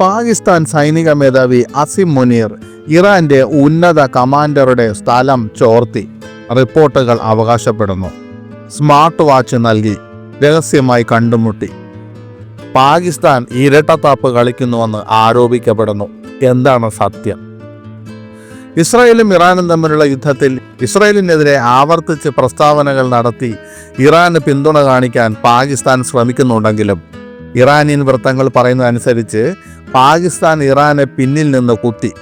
പാകിസ്ഥാൻ സൈനിക മേധാവി അസിം മുനീർ ഇറാന്റെ ഉന്നത കമാൻഡറുടെ സ്ഥലം ചോർത്തി. റിപ്പോർട്ടുകൾ അവകാശപ്പെടുന്നു. സ്മാർട്ട് വാച്ച് നൽകി. രഹസ്യമായി കണ്ടുമുട്ടി. പാകിസ്ഥാൻ ഇരട്ടത്താപ്പ് കളിക്കുന്നുവെന്ന് ആരോപിക്കപ്പെടുന്നു. എന്താണ് സത്യം? ഇസ്രായേലും ഇറാനും തമ്മിലുള്ള യുദ്ധത്തിൽ ഇസ്രായേലിനെതിരെ ആവർത്തിച്ച് പ്രസ്താവനകൾ നടത്തി ഇറാന് പിന്തുണ കാണിക്കാൻ പാകിസ്ഥാൻ ശ്രമിക്കുന്നുണ്ടെങ്കിലും ഇറാനിയൻ വൃത്തങ്ങൾ പറയുന്നതനുസരിച്ച് പാകിസ്ഥാൻ ഇറാനെ പിന്നിൽ നിന്ന് കുത്തി.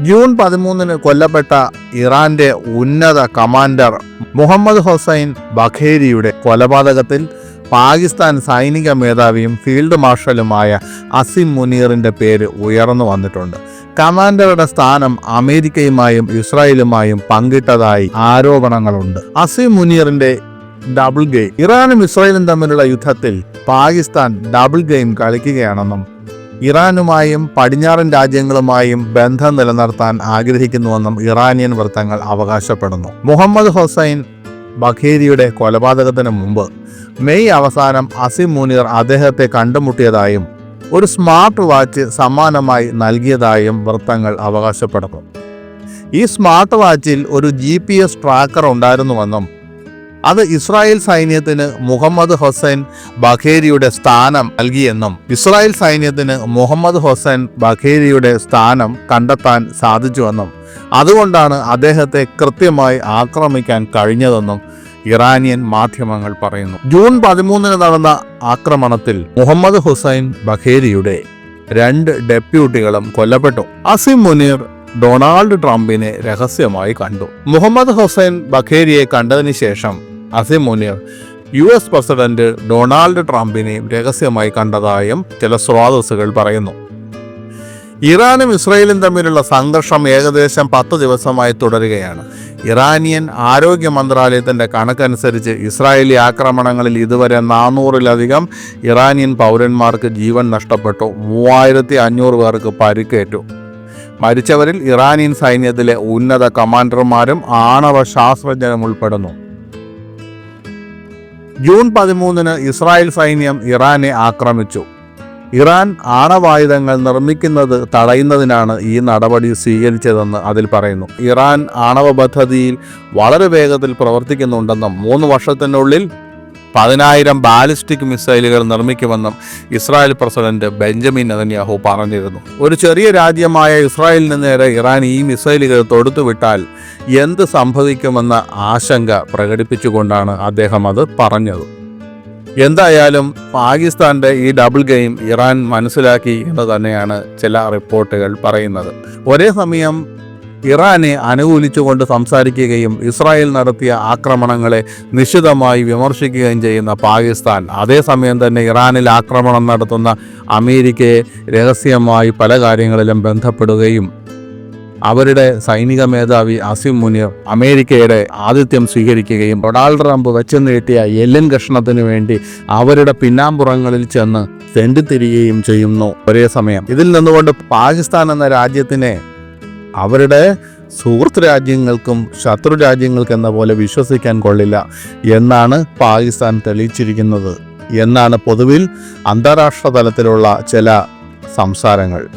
ജൂൺ പതിമൂന്നിന് കൊല്ലപ്പെട്ട ഇറാന്റെ ഉന്നത കമാൻഡർ മുഹമ്മദ് ഹുസൈൻ ബഖേരിയുടെ കൊലപാതകത്തിൽ പാകിസ്ഥാൻ സൈനിക മേധാവിയും ഫീൽഡ് മാർഷലുമായ അസിം മുനീറിന്റെ പേര് ഉയർന്നു വന്നിട്ടുണ്ട്. കമാൻഡറുടെ സ്ഥാനം അമേരിക്കയുമായും ഇസ്രായേലുമായും പങ്കിട്ടതായി ആരോപണങ്ങളുണ്ട്. അസിം മുനീറിന്റെ ഡബിൾ ഗെയിം ഇറാനും ഇസ്രായേലും തമ്മിലുള്ള യുദ്ധത്തിൽ പാകിസ്ഥാൻ ഡബിൾ ഗെയിം കളിക്കുകയാണെന്നും ഇറാനുമായും പടിഞ്ഞാറൻ രാജ്യങ്ങളുമായും ബന്ധം നിലനിർത്താൻ ആഗ്രഹിക്കുന്നുവെന്നും ഇറാനിയൻ വൃത്തങ്ങൾ അവകാശപ്പെടുന്നു. മുഹമ്മദ് ഹുസൈൻ ബഖേരിയുടെ കൊലപാതകത്തിന് മുമ്പ് മെയ് അവസാനം അസിം മുനീർ അദ്ദേഹത്തെ കണ്ടുമുട്ടിയതായും ഒരു സ്മാർട്ട് വാച്ച് സമ്മാനമായി നൽകിയതായും വൃത്തങ്ങൾ അവകാശപ്പെടുന്നു. ഈ സ്മാർട്ട് വാച്ചിൽ ഒരു ജി പി എസ് ട്രാക്കർ ഉണ്ടായിരുന്നുവെന്നും അത് ഇസ്രായേൽ സൈന്യത്തിന് മുഹമ്മദ് ഹുസൈൻ ബഖേരിയുടെ സ്ഥാനം നൽകിയെന്നും ഇസ്രായേൽ സൈന്യത്തിന് മുഹമ്മദ് ഹുസൈൻ ബഖേരിയുടെ സ്ഥാനം കണ്ടെത്താൻ സാധിച്ചുവെന്നും അതുകൊണ്ടാണ് അദ്ദേഹത്തെ കൃത്യമായി ആക്രമിക്കാൻ കഴിഞ്ഞതെന്നും ഇറാനിയൻ മാധ്യമങ്ങൾ പറയുന്നു. ജൂൺ പതിമൂന്നിന് നടന്ന ആക്രമണത്തിൽ മുഹമ്മദ് ഹുസൈൻ ബഖേരിയുടെ രണ്ട് ഡെപ്യൂട്ടികളും കൊല്ലപ്പെട്ടു. അസിം മുനീർ ഡൊണാൾഡ് ട്രംപിനെ രഹസ്യമായി കണ്ടു. മുഹമ്മദ് ഹുസൈൻ ബഖേരിയെ കണ്ടതിന് ശേഷം അസിം മുന്നിൽ യു എസ് പ്രസിഡന്റ് ഡൊണാൾഡ് ട്രംപിനെ രഹസ്യമായി കണ്ടതായും ചില സ്രോതസ്സുകൾ പറയുന്നു. ഇറാനും ഇസ്രയേലും തമ്മിലുള്ള സംഘർഷം ഏകദേശം പത്ത് ദിവസമായി തുടരുകയാണ്. ഇറാനിയൻ ആരോഗ്യ മന്ത്രാലയത്തിന്റെ കണക്കനുസരിച്ച് ഇസ്രായേലി ആക്രമണങ്ങളിൽ ഇതുവരെ നാനൂറിലധികം ഇറാനിയൻ പൗരന്മാർക്ക് ജീവൻ നഷ്ടപ്പെട്ടു. മൂവായിരത്തി അഞ്ഞൂറ് പേർക്ക് പരിക്കേറ്റു. മരിച്ചവരിൽ ഇറാനിയൻ സൈന്യത്തിലെ ഉന്നത കമാൻഡർമാരും ആണവ ശാസ്ത്രജ്ഞരും ഉൾപ്പെടുന്നു. ജൂൺ പതിമൂന്നിന് ഇസ്രായേൽ സൈന്യം ഇറാനെ ആക്രമിച്ചു. ഇറാൻ ആണവായുധങ്ങൾ നിർമ്മിക്കുന്നത് തടയുന്നതിനാണ് ഈ നടപടി സ്വീകരിച്ചതെന്ന് അതിൽ പറയുന്നു. ഇറാൻ ആണവ പദ്ധതിയിൽ വളരെ വേഗത്തിൽ പ്രവർത്തിക്കുന്നുണ്ടെന്നും മൂന്ന് വർഷത്തിനുള്ളിൽ പതിനായിരം ബാലിസ്റ്റിക് മിസൈലുകൾ നിർമ്മിക്കുമെന്നും ഇസ്രായേൽ പ്രസിഡന്റ് ബെഞ്ചമിൻ നദന്യാഹു പറഞ്ഞിരുന്നു. ഒരു ചെറിയ രാജ്യമായ ഇസ്രായേലിന് നേരെ ഇറാൻ ഈ മിസൈലുകൾ തൊടുത്തുവിട്ടാൽ എന്ത് സംഭവിക്കുമെന്ന ആശങ്ക പ്രകടിപ്പിച്ചുകൊണ്ടാണ് അദ്ദേഹം അത് പറഞ്ഞത്. എന്തായാലും പാകിസ്ഥാന്റെ ഈ ഡബിൾ ഗെയിം ഇറാൻ മനസ്സിലാക്കി എന്ന് തന്നെയാണ് ചില റിപ്പോർട്ടുകൾ പറയുന്നത്. ഒരേ സമയം ഇറാനെ അനുകൂലിച്ചുകൊണ്ട് സംസാരിക്കുകയും ഇസ്രായേൽ നടത്തിയ ആക്രമണങ്ങളെ നിശിതമായി വിമർശിക്കുകയും ചെയ്യുന്ന പാകിസ്ഥാൻ. അതേസമയം തന്നെ ഇറാനിൽ ആക്രമണം നടത്തുന്ന അമേരിക്കയെ രഹസ്യമായി പല കാര്യങ്ങളിലും ബന്ധപ്പെടുകയും അവരുടെ സൈനിക മേധാവി അസിം മുനീർ അമേരിക്കയുടെ ആതിഥ്യം സ്വീകരിക്കുകയും ഡൊണാൾഡ് ട്രംപ് വെച്ച് നീട്ടിയ എല്ലൻ കഷ്ണത്തിന് വേണ്ടി അവരുടെ പിന്നാമ്പുറങ്ങളിൽ ചെന്ന് തെണ്ടിത്തിരികയും ചെയ്യുന്നു. ഒരേ സമയം ഇതിൽ നിന്നുകൊണ്ട് പാകിസ്ഥാൻ എന്ന രാജ്യത്തിനെ അവരുടെ സുഹൃത്ത് രാജ്യങ്ങൾക്കും ശത്രു രാജ്യങ്ങൾക്കും എന്ന പോലെ വിശ്വസിക്കാൻ കൊള്ളില്ല എന്നാണ് പാകിസ്ഥാൻ തെളിയിച്ചിരിക്കുന്നത്. എന്നാണ് പൊതുവിൽ അന്താരാഷ്ട്ര തലത്തിലുള്ള ചില സംസാരങ്ങൾ.